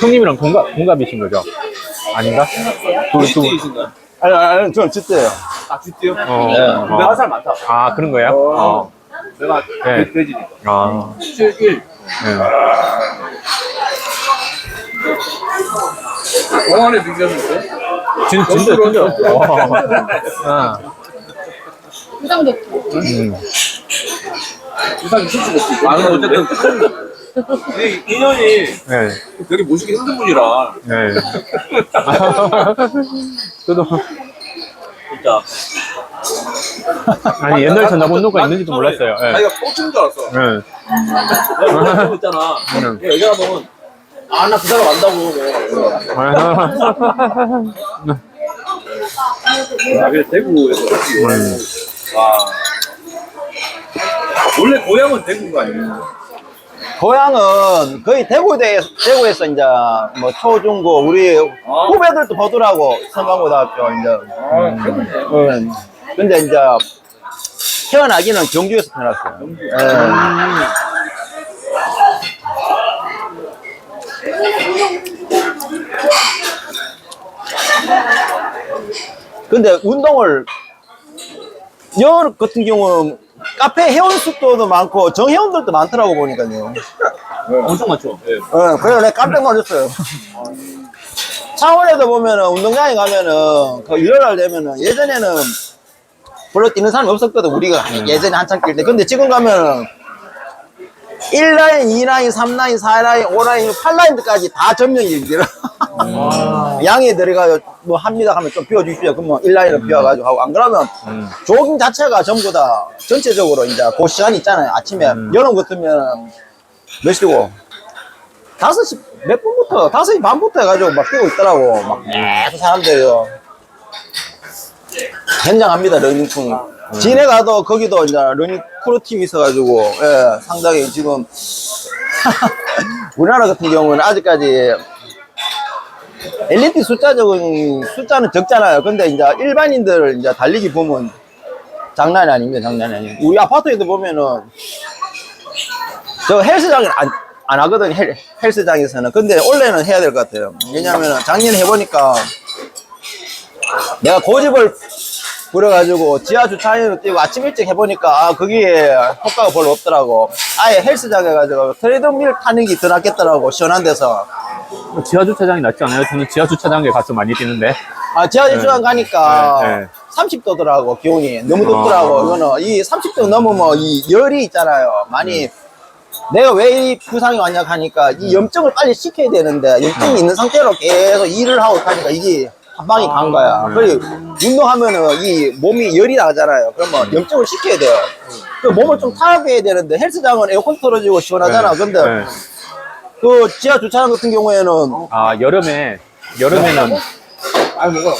형님이랑 동갑, 동갑이신 거죠? 아닌가? 띠이신가요? 아니, 아니, 저는 쥐대요. 아, 쥐띠요? 어, 네. 어. 내가 살 많다. 아, 그런 거예요? 어. 내가 네. 돼- 돼지니까. 아, 7, 1. 네. 동안에 비교했는데? 진, 진짜, 진짜. 와. 아, 부상 좋고. 음. 이상이 실수가 없지. 아, 근데 어쨌든. 이 인연이 네. 되게 모시기 힘든 분이라. 네. 저도, 진짜. 아니, 옛날 전화번호가 있는지도 몰랐어요. 예. 자기가 꽂힌 줄 알았어. 네. 내가 그거 있잖아. 음. 얘기하면, 아, 나 그 사람 안다고. 뭐. 아, 그래, 대구에서. 음. 와. 원래 고향은 대구가 아니에요. 고향은 거의 대구대, 대구에서 이제 뭐 초중고 우리 후배들도 보더라고 성강고등학교 이제. 아, 대구네. 응. 근데 이제 태어나기는 경주에서 태어났어요. 예. 근데 운동을 여 같은 경우는 카페 회원 수도 많고 정회원들도 많더라고 보니까요. 엄청 많죠. 예. 어, 그래서 내가 깜짝 놀랐어요. 창원에도 보면은 운동장에 가면은 그 일요일 되면은 예전에는 별로 뛰는 사람이 없었거든 우리가 예전에 한창 뛸 때. 근데 지금 가면은 1라인, 2라인, 3라인, 4라인, 5라인, 8라인까지 다 점령이 들어. 양이 들어가요. 뭐 합니다 하면 좀 비워주십시오. 그러면 1라인을 비워가지고 하고 안 그러면 음. 조깅 자체가 전부 다 전체적으로 이제 그 시간이 있잖아요. 아침에 여름 같으면 몇 시고? 다섯 시몇 분부터 다섯 시 반부터 해가지고 막 뛰고 있더라고. 막 계속 사람들이요. 굉장합니다 러닝풍. 진해 가도 거기도 이제 러닝 크루 팀이 있어가지고 예, 상당히 지금 우리나라 같은 경우는 아직까지 엘리트 숫자적인 숫자는 적잖아요. 근데 이제 일반인들 이제 달리기 보면 장난이 아닙니다. 장난이 아니에요. 우리 아파트에도 보면은 저 헬스장은 안, 안 하거든요. 헬, 헬스장에서는. 근데 원래는 해야 될 것 같아요. 왜냐면은 작년에 해보니까 내가 고집을 부려가지고 지하 주차장으로 뛰고 아침 일찍 해보니까 아, 거기에 효과가 별로 없더라고. 아예 헬스장 해가지고 트레드밀 타는 게 더 낫겠더라고. 시원한 데서. 지하 주차장이 낫지 않아요? 저는 지하 주차장에 가서 많이 뛰는데. 아, 지하 주차장 가니까 네, 네. 30도더라고, 기온이. 너무 덥더라고. 아. 이거는 이 30도 넘으면 이 열이 있잖아요. 많이. 내가 왜 이 부상이 왔냐 하니까 이 염증을 빨리 식혀야 되는데 염증이 있는 상태로 계속 일을 하고 하니까 이게 한 방에 간 거야. 그리고 운동하면은 이 몸이 열이 나잖아요. 그러면 염증을 식혀야 돼요. 그 몸을 좀 타협해야 되는데 헬스장은 에어컨 틀어지고 시원하잖아. 근데 네. 그 지하 주차장 같은 경우에는 아, 여름에, 여름에는 아, 뭐가.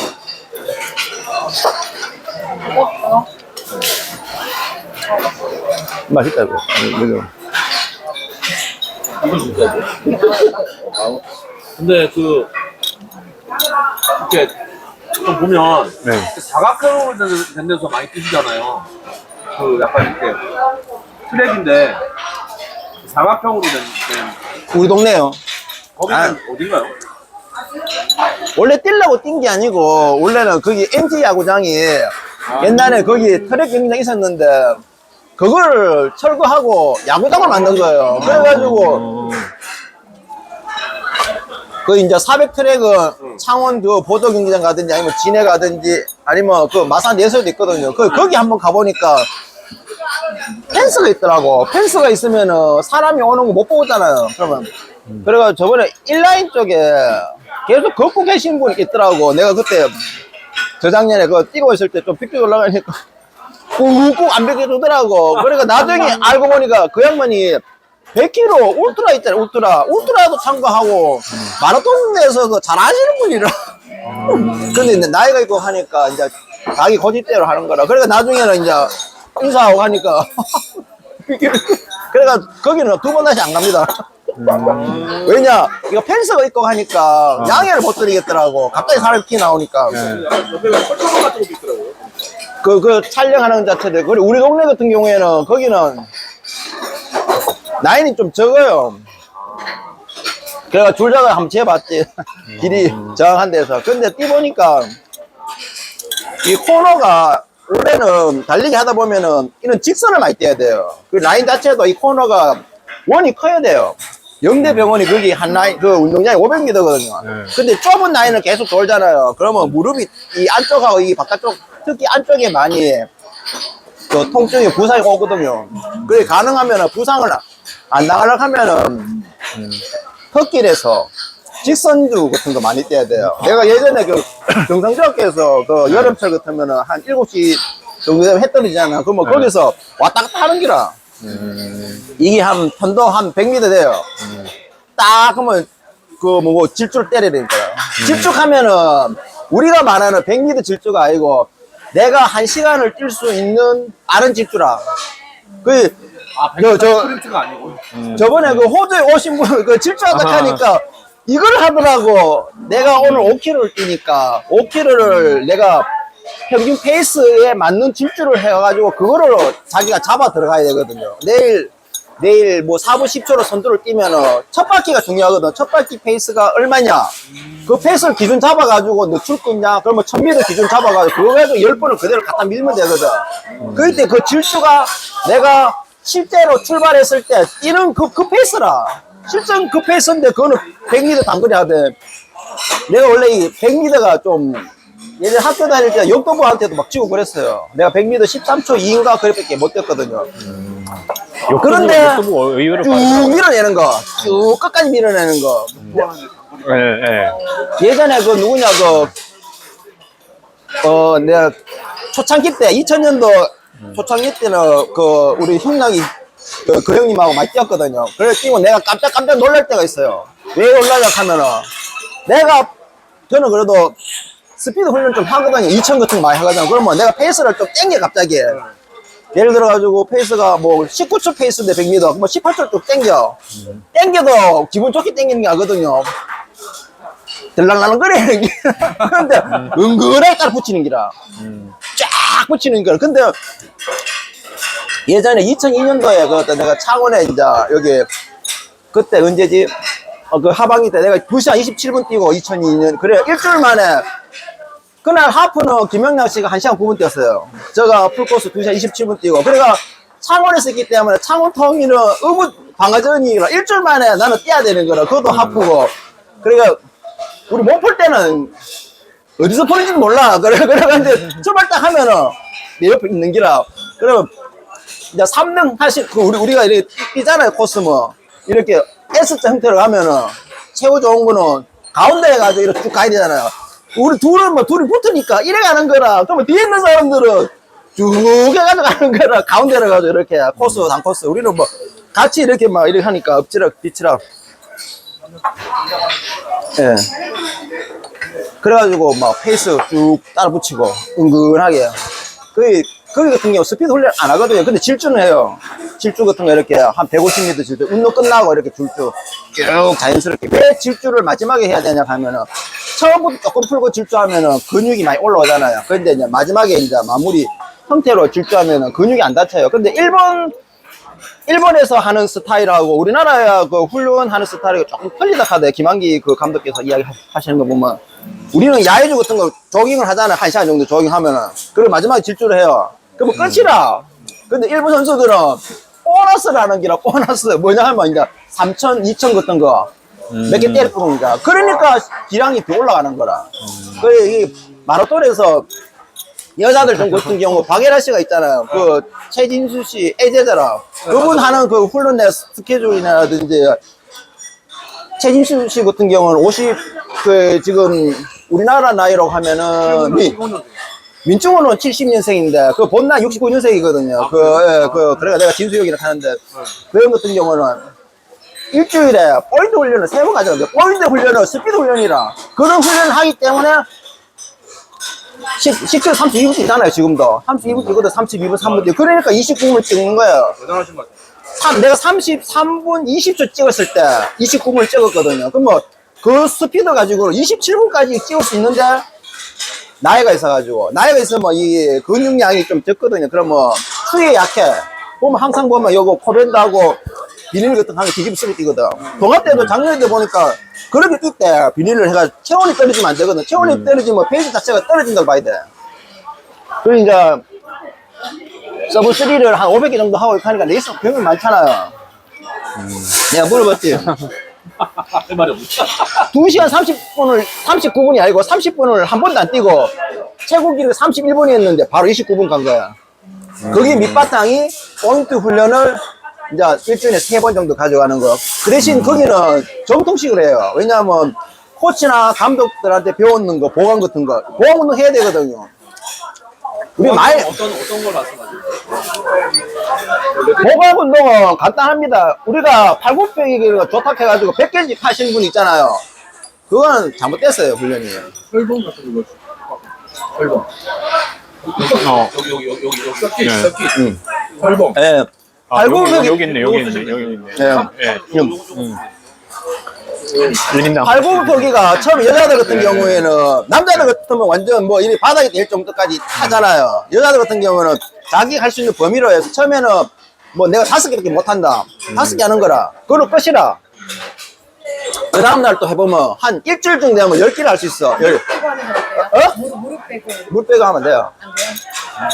맛있다 이거. 이거. 이건 진짜죠. 아, 근데 그, 이렇게 좀 보면, 네. 사각형으로 된, 된 데서 많이 뛰시잖아요. 그 약간 이렇게 트랙인데, 사각형으로 된, 된 우리 동네요. 거기는 아. 어딘가요? 원래 뛰려고 뛴 게 아니고 원래는 거기 MT 야구장이 옛날에 거기 트랙 경기장 있었는데 그걸 철거하고 야구장을 만든 거예요. 그래가지고 그 이제 400 트랙은 창원 그 보도 경기장 가든지 아니면 진해 가든지 아니면 그 마산 예설도 있거든요. 그 거기 한번 가보니까 펜스가 있더라고. 펜스가 있으면은 사람이 오는 거 못 보잖아요. 그러면 그래가지고 저번에 인라인 쪽에 계속 걷고 계신 분이 있더라고. 내가 그때 저작년에 그거 뛰고 있을 때좀 픽픽 올라가니까 꾹꾹 안 비켜주더라고. 그러니까 나중에 알고 보니까 그 양반이 100km 울트라 있잖아, 울트라. 울트라도 참가하고 마라톤에서도 잘 아시는 분이라. 근데 이제 나이가 있고 하니까 이제 자기 고집대로 하는 거라. 그러니까 나중에는 이제 인사하고 하니까 그래가 거기는 두 번 다시 안 갑니다. 왜냐 이거 펜스가 있고 하니까 양해를 못 드리겠더라고. 갑자기 사람이 피 나오니까 옆에 철조망 같은 것도 있더라고요. 그 그 촬영하는 자체들. 그리고 우리 동네 같은 경우에는 거기는 라인이 좀 적어요. 그래가 줄다가 한번 재봤지. 길이 정확한 데서. 근데 뛰보니까 이 코너가 원래는 달리기 하다 보면은 이런 직선을 많이 떼야 돼요. 그 라인 자체도 이 코너가 원이 커야 돼요. 영대 병원이 거기 한 라인, 그 운동장이 500m거든요. 네. 근데 좁은 라인을 계속 돌잖아요. 그러면 무릎이 이 안쪽하고 이 바깥쪽, 특히 안쪽에 많이 그 통증이 부상이 오거든요. 그래 가능하면은 부상을 안 나가려고 하면은 흙길에서 직선주 같은 거 많이 떼야 돼요. 내가 예전에 그 경상중학교에서 그 여름철 같으면은 한 7시 정도 되면 해 떨어지잖아. 그러면 네. 거기서 왔다 갔다 하는 기라. 이게 한 편도 한 100m 돼요. 딱 그러면 그 뭐고 질주를 때려야 되니까. 질주하면은 우리가 말하는 100m 질주가 아니고 내가 한 시간을 뛸 수 있는 빠른 질주라. 그, 아, 저, 저, 스프린트가 아니고. 저번에 그 호주에 오신 분, 그 질주하다 아하. 하니까 이걸 하더라고. 내가 오늘 5km를 뛰니까 5km를 내가 평균 페이스에 맞는 질주를 해가지고 그거를 자기가 잡아 들어가야 되거든요. 내일, 내일 뭐 4분 10초로 선두를 뛰면은 첫 바퀴가 중요하거든. 첫 바퀴 페이스가 얼마냐. 그 페이스를 기준 잡아가지고 늦출 거냐. 그러면 1000m 기준 잡아가지고 그거 해도 10번을 그대로 갖다 밀면 되거든. 그때 그 질주가 내가 실제로 출발했을 때 뛰는 그, 그 페이스라. 실전 그 페이스인데 그거는 100m 단거리 하대. 내가 원래 이 100m가 좀 예전에 학교 다닐 때 역도부한테도 막 치고 그랬어요. 내가 100m 13초 2인가 그렇게밖에 못 뛰었거든요. 그런데 유튜브 의외로 쭉. 밀어내는 거. 쭉 끝까지 밀어내는 거. 예, 예. 예전에 그 누구냐 그, 어, 내가 초창기 때, 2000년도 초창기 때는 그 우리 형랑이 그, 그 형님하고 많이 뛰었거든요. 그래서 뛰고 내가 깜짝깜짝 놀랄 때가 있어요. 왜 놀라냐 하면은 내가 저는 그래도 스피드 훈련 좀 하거든요. 2000 같은 거 많이 하거든요. 그러면 내가 페이스를 좀 땡겨 갑자기. 예를 들어가지고 페이스가 뭐 19초 페이스인데 100m, 그러면 18초 쭉 땡겨. 땡겨도 기분 좋게 땡기는 게 아니거든요. 들랑날랑 거리는 게. 근데 은근하게 따라 붙이는 기라. 쫙 붙이는 거라. 근데 예전에 2002년도에 그 내가 창원에 이제 여기 그때 언제지? 어, 그 하반기 때 내가 2시간 27분 뛰고 2002년 그래 일주일 만에 그날 하프는 김영락 씨가 1시간 9분 뛰었어요. 제가 풀코스 2시간 27분 뛰고 그래가 창원에서 있기 때문에 창원 통일은 의무 방어전이라 일주일 만에 나는 뛰어야 되는 거라 그것도 하프고 그러니까 우리 못 풀 때는 어디서 푸는지는 몰라. 그래, 그래가지고 출발 딱 하면은 내 옆에 있는 기라. 그러면 이제 3등 하실, 그 우리, 우리가 이렇게 뛰잖아요, 코스 뭐. 이렇게 S자 형태로 가면은 최고 좋은 거는 가운데에 가서 이렇게 쭉 가야 되잖아요. 우리 둘은 뭐 둘이 붙으니까 이래 가는 거라. 그러면 뒤에 있는 사람들은 쭉 해가지고 가는 거라. 가운데로 가서 이렇게 코스, 단 코스. 우리는 뭐 같이 이렇게 막 이렇게 하니까 엎치락, 뒤치락. 예. 그래가지고 막 페이스 쭉 따라 붙이고 은근하게. 거기 거기 같은 경우 스피드 훈련 안 하거든요. 근데 질주는 해요. 질주 같은 거 이렇게 한 150m 질주. 운동 끝나고 이렇게 질주 쭉 자연스럽게. 왜 질주를 마지막에 해야 되냐 하면은 처음부터 조금 풀고 질주하면은 근육이 많이 올라오잖아요. 근데 이제 마지막에 이제 마무리 형태로 질주하면은 근육이 안 다쳐요. 근데 일본 일본에서 하는 스타일하고 우리나라의 그 훈련하는 스타일이 조금 틀리다 하대 김한기 그 감독께서 이야기 하시는 거 보면 우리는 야외주 같은 거 조깅을 하잖아요. 한 시간 정도 조깅하면은. 그리고 마지막에 질주를 해요. 그러면 끝이라. 근데 일본 선수들은 보너스라는 게라 보너스. 뭐냐 하면 이제 3천 2천 같은 거. 몇 개 때릴 뿐이니까. 그러니까 기량이 더 올라가는 거라. 그래 이 마라톤에서 여자들 좀 같은 경우 박예라 씨가 있잖아요. 그 최진수 씨 애제자라 그분 하는 그 훈련 내 스케줄이라든지 최진수 씨 같은 경우는 50 그 지금 우리나라 나이라고 하면은 미, 민중호는 70년생인데 그 본나 69년생이거든요. 그, 예, 그 그래가 내가 진수혁이라 하는데 그런 같은 경우는 일주일에 포인트 훈련을 세 번 가져가는데 포인트 훈련은 스피드 훈련이라 그런 훈련을 하기 때문에 10, 10km 32분 뛰잖아요, 지금도. 32분 뛰거든, 32분, 3분 뛰고. 그러니까 29분을 찍는 거예요. 대단하신 것 같아요. 삼- 내가 33분 20초 찍었을 때 29분을 찍었거든요. 그럼 뭐, 그 스피드 가지고 27분까지 찍을 수 있는데, 나이가 있어가지고. 나이가 있으면 이 근육량이 좀 적거든요. 그럼 뭐, 추위에 약해. 보면 항상 보면 요거 코밴드하고 비닐 같은 거 하면 뒤집어 뛰거든. 동화 때도 작년 때 보니까 그렇게 뛸 때 비닐을 해가 체온이 떨어지면 안 되거든. 체온이 떨어지면 페이지 자체가 떨어진다고 봐야 돼. 그리고 이제 서브 3를 한 500개 정도 하고 이렇게 하니까 레이스 병이 많잖아요. 내가 물어봤지. 할 말이 없어. 2시간 30분을, 39분이 아니고 30분을 한 번도 안 뛰고, 최고 기록 31분이었는데 바로 29분 간 거야. 거기 밑바탕이 포인트 훈련을 이제 일주일에 세 번 정도 가져가는 거. 그 대신 거기는 정통식으로 해요. 왜냐하면 코치나 감독들한테 배우는 거, 보강 같은 거, 보강 운동 해야 되거든요. 우리 많이, 어떤 어떤 걸 말씀하세요? 보강 운동은 간단합니다. 우리가 팔굽혀펴기가 좋다 해가지고 100개씩 하시는 분 있잖아요. 그거는 잘못됐어요, 훈련이. 혈봉 같은 거. 혈봉. 어. 여기 여기 여기 여기 여기 서킷 네. 서킷. 응. 혈봉. 예. 아, 여기, 팔굽혀펴기- 여기 있네, 여기 있네, 여기 있네. 네. 예. 음. 음. 1인당. 팔굽혀펴기가 처음에 여자들 같은 경우에는 남자들 같으면 완전 뭐 이미 바닥이 될 정도까지 하잖아요. 여자들 같은 경우는 자기 할 수 있는 범위로 해서 처음에는 뭐 내가 다섯 개밖에 못 한다. 다섯 개 하는 거라. 그걸로 끝이라. 그 다음날 또 해보면 한 일주일 정도 하면 열 개를 할 수 있어. 열. 어? 무릎, 무릎 빼고 물 빼고 하면 돼요. 안 돼요?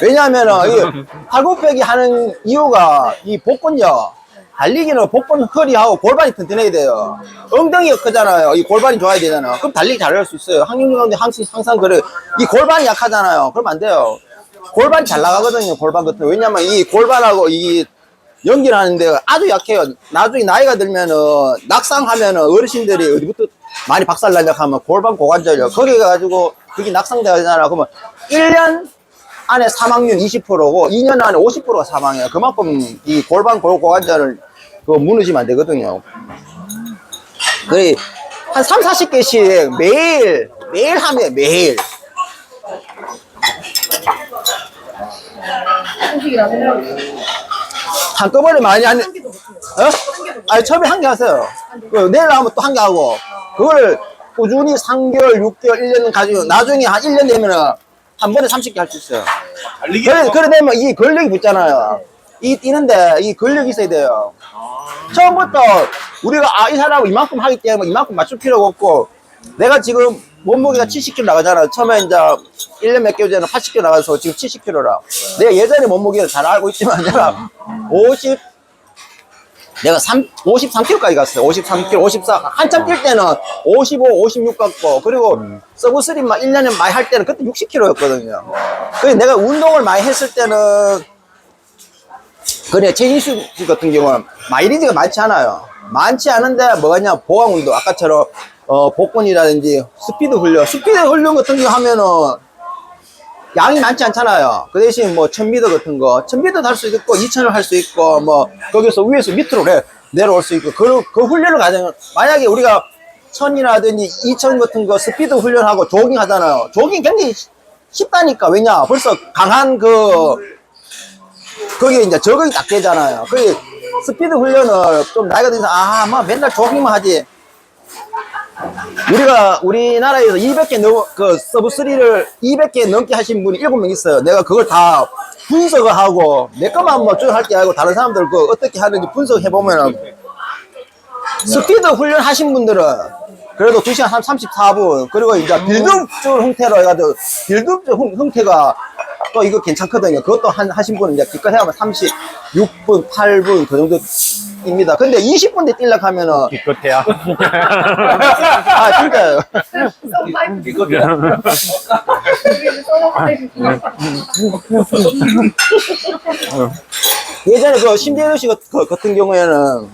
왜냐하면은 이 팔굽혀펴기 하는 이유가 이 복근요. 달리기는 복근 허리하고 골반이 튼튼해야 돼요. 엉덩이가 크잖아요. 이 골반이 좋아야 되잖아요. 그럼 달리기 잘할 수 있어요. 가운데 항상, 항상 그래. 이 골반이 약하잖아요. 그러면 안 돼요. 골반이 잘 나가거든요. 골반 같은 거. 왜냐면 이 골반하고 이 연결하는데 아주 약해요. 나중에 나이가 들면은 낙상하면은 어르신들이 어디부터 많이 박살나냐 하면 골반 고관절이요. 거기 가지고 그게 낙상되잖아. 그러면 1년 안에 사망률 20%고 2년 안에 50%가 사망해요. 그만큼 이 골반 골 고관절을 그 무너지면 안 되거든요. 그래 한 3, 40개씩 매일 매일 하면 매일. 한꺼번에 많이 못해요. 어? 아니 처음에 한 개 하세요. 그 내일 하면 또 한 개 하고 그걸 꾸준히 3개월, 6개월, 1년 가지고 나중에 한 1년 되면은 한 번에 30개 할 수 있어요. 달리기. 그래, 그래 되면 이 근력이 붙잖아요. 이 뛰는데 이 근력이 있어야 돼요. 처음부터 우리가 아, 이 사람은 이만큼 하기 때문에 이만큼 맞출 필요가 없고 내가 지금 몸무게가 70kg 나가잖아. 처음에 이제 1년 몇 개월 전에 80kg 나가서 지금 70kg라. 내가 예전에 몸무게를 잘 알고 있지만 내가 50 내가 3, 53kg까지 갔어요. 53kg, 54. 한참 뛸 때는 55, 56 갔고, 그리고 서브 스리 막 1년에 많이 할 때는 그때 60kg였거든요. 그래 내가 운동을 많이 했을 때는, 그래, 최인수 씨 같은 경우는 마이리지가 많지 않아요. 많지 않은데 뭐냐, 보강 운동. 아까처럼, 어, 복근이라든지 스피드 훈련. 스피드 훈련 같은 거 하면은 양이 많지 않잖아요. 그 대신 뭐 1000m 같은 거, 1000m도 할 수 있고 2000을 할 수 있고 뭐 거기서 위에서 밑으로 내, 내려올 수 있고 그, 그 훈련을 가장 만약에 우리가 1000이라든지 2000 같은 거 스피드 훈련하고 조깅 하잖아요. 조깅 굉장히 쉽- 쉽다니까. 왜냐? 벌써 강한 그 거기에 이제 적응이 딱 되잖아요. 그 스피드 훈련을 좀 나이가 든 사람, 아, 뭐 맨날 조깅만 하지. 우리가 우리나라에서 200개 넘어 그 서브 3를 200개 넘게 하신 분이 7명 있어요. 내가 그걸 다 분석을 하고 내 것만 뭐쭉 할게 아니고 다른 사람들 그 어떻게 하는지 분석해 보면은 스피드 훈련 하신 분들은 그래도 2시간 한 34분 그리고 이제 빌드업줄 형태로 해가지고 빌드업줄 형- 형태가 또 이거 괜찮거든요. 그것도 한, 하신 분은 이제 기껏 해가면 36분, 8분 그 정도 입니다. 근데 20분 대 뛰려고 하면은 기껏해야. 아 진짜요. 예전에 그 신대현 씨 같- 그- 같은 경우에는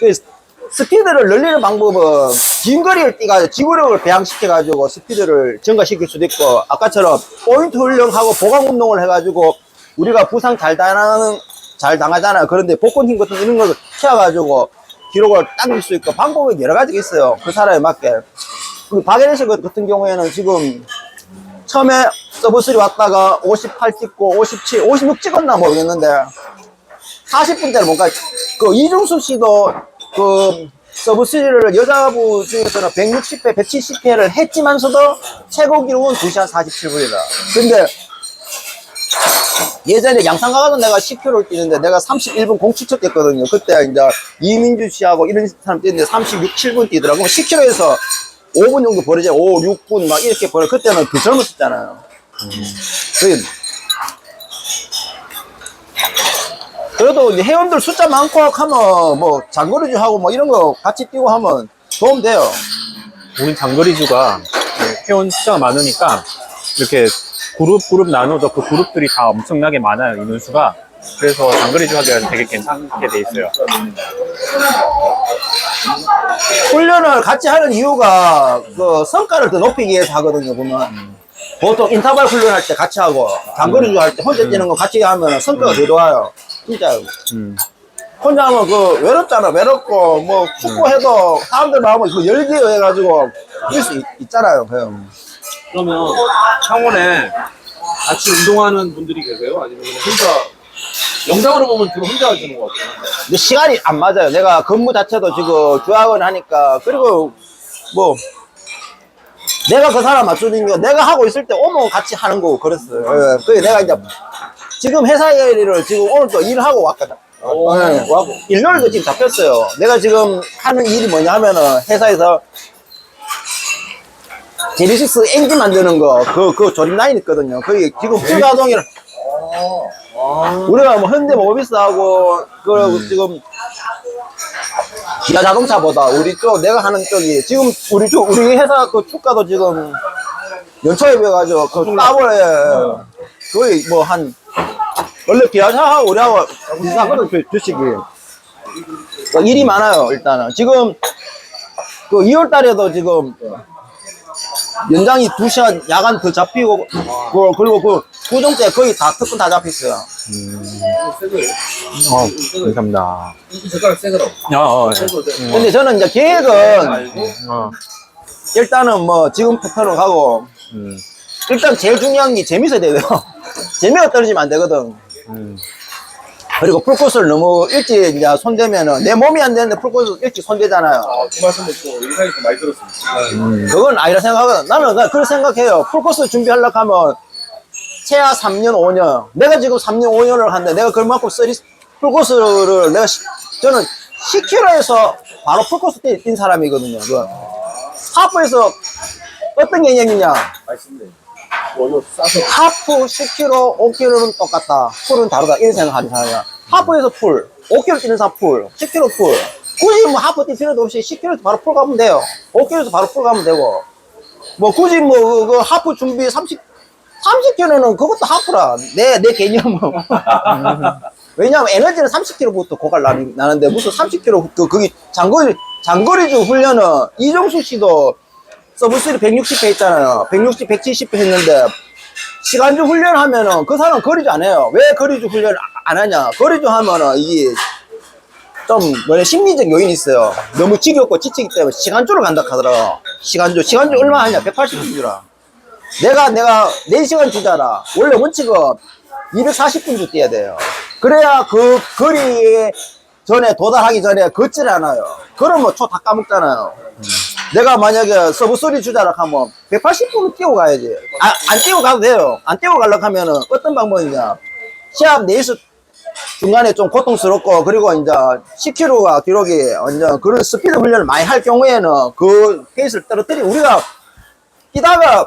그 스피드를 늘리는 방법은 긴 거리를 뛰가지고 지구력을 배양시켜 가지고 스피드를 증가시킬 수도 있고 아까처럼 포인트 훈련하고 보강 운동을 해가지고 우리가 부상 잘 당하는 잘 당하잖아요. 그런데 힘 같은 이런 걸 키워가지고 기록을 당길 수 있고 방법이 여러 가지가 있어요. 그 사람에 맞게. 그 박예리 씨 같은 경우에는 지금 처음에 서브3 왔다가 58 찍고 57, 56 찍었나 모르겠는데 40분대를 못 가. 그 이중수 씨도 그 서브3를 여자부 중에서는 160회, 170회를 했지만서도 최고 기록은 2시간 47분이다. 근데 예전에 양산가 가서 내가 10km를 뛰는데 내가 31분 07초 뛰었거든요. 그때 이제 이민주 씨하고 이런 사람 뛰는데 36, 7분 뛰더라고. 10km에서 5분 정도 버리자. 5, 6분 막 이렇게 버려. 그때는 더 젊었었잖아요. 그 그래도 이제 회원들 숫자 많고 하면 뭐 장거리주 하고 뭐 이런 거 같이 뛰고 하면 도움 돼요. 우리 장거리주가 네, 회원 숫자가 많으니까 이렇게 그룹 그룹 나눠도 그 그룹들이 다 엄청나게 많아요 인원수가 그래서 장거리 주 하기가 되게 괜찮게 돼 있어요 훈련을 같이 하는 이유가 그 성과를 더 높이기 위해서 하거든요, 보면. 보통 인터벌 훈련할 때 같이 하고, 장거리 주 할 때 혼자 뛰는 거 같이 하면 성과가 더 좋아요. 진짜. 음. 혼자 하면 그 외롭잖아, 외롭고, 뭐 축구해도 사람들 마음을 그 열기에 의해 가지고 뛸 수 있잖아요, 그 그러면 창원에 같이 운동하는 분들이 계세요? 아니면 그냥 혼자 영상으로 보면 주로 혼자 하시는 것 같아요. 근데 시간이 안 맞아요. 내가 근무 자체도 지금 주학원 하니까, 그리고 뭐, 내가 그 사람 맞추는 게 내가 하고 있을 때 오면 같이 하는 거고 그랬어요. 예, 그래 내가 이제 지금 회사 일을 지금 오늘 또 일하고 왔거든. 오. 예, 왔고 일요일도 지금 잡혔어요. 내가 지금 하는 일이 뭐냐 하면은 회사에서 제리식스 엔진 만드는 거, 그, 그 조립 라인 있거든요. 그게 지금 후자동이라. 아, 우리가 뭐 현대 모비스하고 그 지금 기아 자동차보다 우리 쪽 내가 하는 쪽이 지금 우리 쪽 우리 회사 그 주가도 지금 연초에 비해가지고 그 따블에 거의 뭐 한 원래 기아차하고 우리하고 비슷하거든 주- 주식이. 그 일이 많아요 일단은. 지금 그 2월 달에도 지금 연장이 2시간 야간 더 잡히고 그- 그리고 그 구정째 거의 다 특근 다 잡혔어요 새 거예요? 어, 감사합니다 이 젓가락 새 거라고. 어, 어, 새 거. 근데 저는 이제 계획은 알고 어, 일단은 뭐 지금 패턴으로 가고 음, 일단 제일 중요한 게 재밌어야 돼요. 재미가 떨어지면 안 되거든. 음, 그리고 풀코스를 너무 일찍 이제 손대면은 내 몸이 안 되는데 풀코스 일찍 손대잖아요. 아, 그 말씀도 또 일상에서 많이 들었습니다. 음. 그건 아니라 생각하거든. 나는 그냥 그렇게 생각해요. 풀코스 준비하려고 하면 최하 3년, 5년. 내가 지금 3년, 5년을 하는데 내가 그만큼 쓰리, 풀코스를 내가 시- 저는 10km에서 바로 풀코스 뛴, 뛴 사람이거든요. 그 하프에서 어떤 개념이냐. 맛있네. 원료 싸서. 하프 10km, 5km는 똑같다. 풀은 다르다. 이렇게 생각하는 사람이야. 하프에서 풀, 5km 뛰는 사람 풀, 10km 풀. 굳이 뭐 하프 뛸 필요도 없이 10km 바로 풀 가면 돼요. 5km에서 바로 풀 가면 되고. 뭐 굳이 뭐 그, 그 하프 준비 30, 30km는 그것도 하프라. 내, 내 개념은. 왜냐하면 에너지는 30km부터 고갈 나는- 나는데 무슨 30km 그, 거기 장거리, 장거리주 훈련은 이종수 씨도 서브스리 160회 했잖아요. 160, 170회 했는데 시간주 훈련하면은 그 사람 거리주 안 해요. 왜 거리주 훈련 안 하냐? 거리주 하면은 이게 좀 뭐냐 심리적 요인이 있어요. 너무 지겹고 지치기 때문에 시간주를 간다 하더라고. 시간주 시간주 얼마 하냐? 180분 주라. 내가 내가 4시간 주자라. 원래 원칙은 240분 주 뛰어야 돼요. 그래야 그 거리에 전에 도달하기 전에 걷질 않아요. 그러면 초 다 까먹잖아요. 내가 만약에 서브 소리 주자라 하면 180분을 뛰고 가야지. 아, 안 뛰고 가도 돼요. 안 뛰고 가려고 하면은 어떤 방법이냐. 시합 내에서 중간에 좀 고통스럽고 그리고 이제 10km가 기록이 완전 그런 스피드 훈련을 많이 할 경우에는 그 페이스를 떨어뜨리 우리가 뛰다가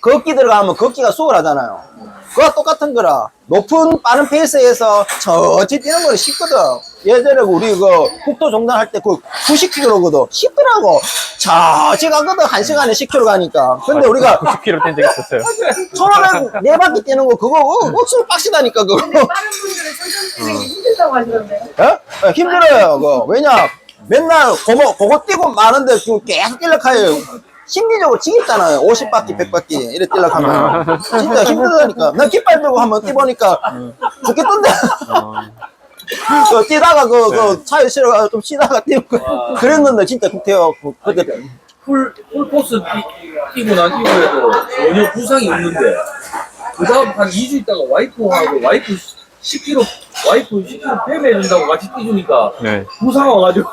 걷기 들어가면 걷기가 수월하잖아요. 그와 똑같은 거라. 높은 빠른 페이스에서 천천히 뛰는 거는 쉽거든. 예전에 우리 그 국도 종단할 때 그 90km거든. 쉽더라고. 천천히 가거든. 한 시간에 10km 가니까. 근데 우리가 90km 뛴 적이 있었어요 초라한 네 바퀴 뛰는 거 그거 어, 억수로 빡시다니까 그거. 근데 다른 분들은 천천히 뛰는 게 힘들다고 하시던데요? 예? 예, 힘들어요, 그거. 왜냐, 맨날 그거, 그거 뛰고 마는데 그 계속 뛰려카요. 심리적으로 지겹잖아요. 50바퀴, 100바퀴. 이래 뛰려고 하면. 진짜 힘들다니까. 나 깃발 들고 한번 뛰보니까 죽겠던데. 그 뛰다가 그, 그 차에 실어가 좀 쉬다가 뛰고 그랬는데 진짜 국태요. 그, 그때 풀, 풀 코스 뛰, 뛰고 난 이후에도 전혀 부상이 없는데, 그 다음 한 2주 있다가 와이프하고 와이프 10km 와이프 시키면 뱀 해준다고 같이 뛰주니까 네. 부상 와가지고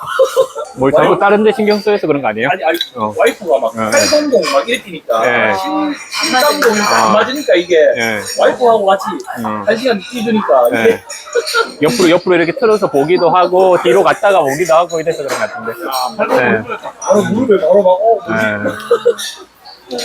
뭘 자꾸 다른 데 신경 써서 그런 거 아니에요? 아니 아니 어. 와이프가 막 네. 팔건동 막 이래 뛰니까 네. 신- 신장동이 아. 안 맞으니까 이게 네. 와이프하고 같이 음. 한 시간 뛰주니까 네. 이게 옆으로 옆으로 이렇게 틀어서 보기도 하고 뒤로 갔다가 오기도 하고 이래서 그런 것 같은데. 네. 바로 무릎을 바로 막 어, 뭐지? 네.